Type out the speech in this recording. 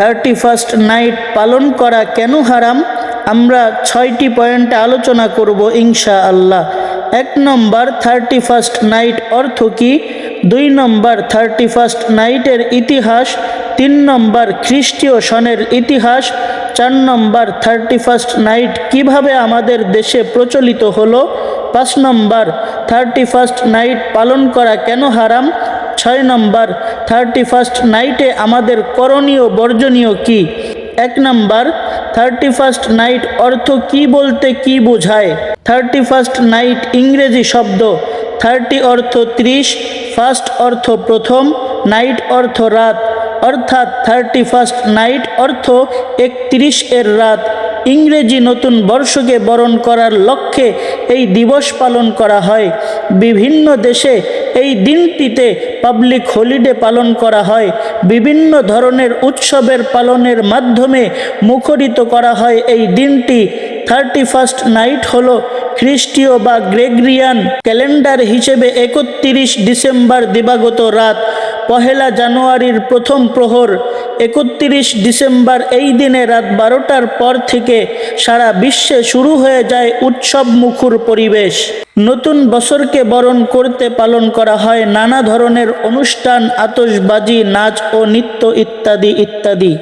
Thirty first night পালন করা কেন হারাম? আমরা ছয়টি পয়েন্টে আলোচনা করব ইনশা আল্লাহ এক নম্বর, থার্টি ফার্স্ট নাইট অর্থ কি? দুই নম্বর, থার্টি ফার্স্ট নাইটের ইতিহাস। তিন নম্বর, খ্রিস্টীয় সনের ইতিহাস। চার নম্বর, থার্টি ফার্স্ট নাইট কীভাবে আমাদের দেশে প্রচলিত হলো? পাঁচ নম্বর, থার্টি ফার্স্ট নাইট পালন করা কেন হারাম? ছয় নম্বর থার্টি ফার্স্ট নাইটে আমাদের করণীয় বর্জনীয় কি? এক নম্বর থার্টি ফার্স্ট নাইট অর্থ কি বলতে কি বোঝায়? থার্টি ফার্স্ট নাইট ইংরেজি শব্দ থার্টি অর্থ ত্রিশ ফার্স্ট অর্থ প্রথম নাইট অর্থ রাত, অর্থাৎ থার্টি ফার্স্ট নাইট অর্থ একত্রিশ এর রাত। ইংরেজি নতুন বর্ষকে বরণ করার লক্ষ্যে এই দিবস পালন করা হয়। বিভিন্ন দেশে এই দিনটিতে পাবলিক হলিডে পালন করা হয়। বিভিন্ন ধরনের উৎসবের পালনের মাধ্যমে মুখরিত করা হয় এই দিনটি। থার্টি ফার্স্ট নাইট হলো খ্রিস্টীয় বা গ্রেগরিয়ান ক্যালেন্ডার হিসেবে একত্রিশ ডিসেম্বর দিবাগত রাত, পহেলা জানুয়ারির প্রথম প্রহর। একত্রিশ ডিসেম্বর এই দিনে রাত বারোটার পর থেকে সারা বিশ্বে শুরু হয়ে যায় উৎসব মুখর পরিবেশ। নতুন বছরকে বরণ করতে পালন করা হয় নানা ধরনের অনুষ্ঠান, আতশবাজি, নাচ ও নৃত্য ইত্যাদি ইত্যাদি।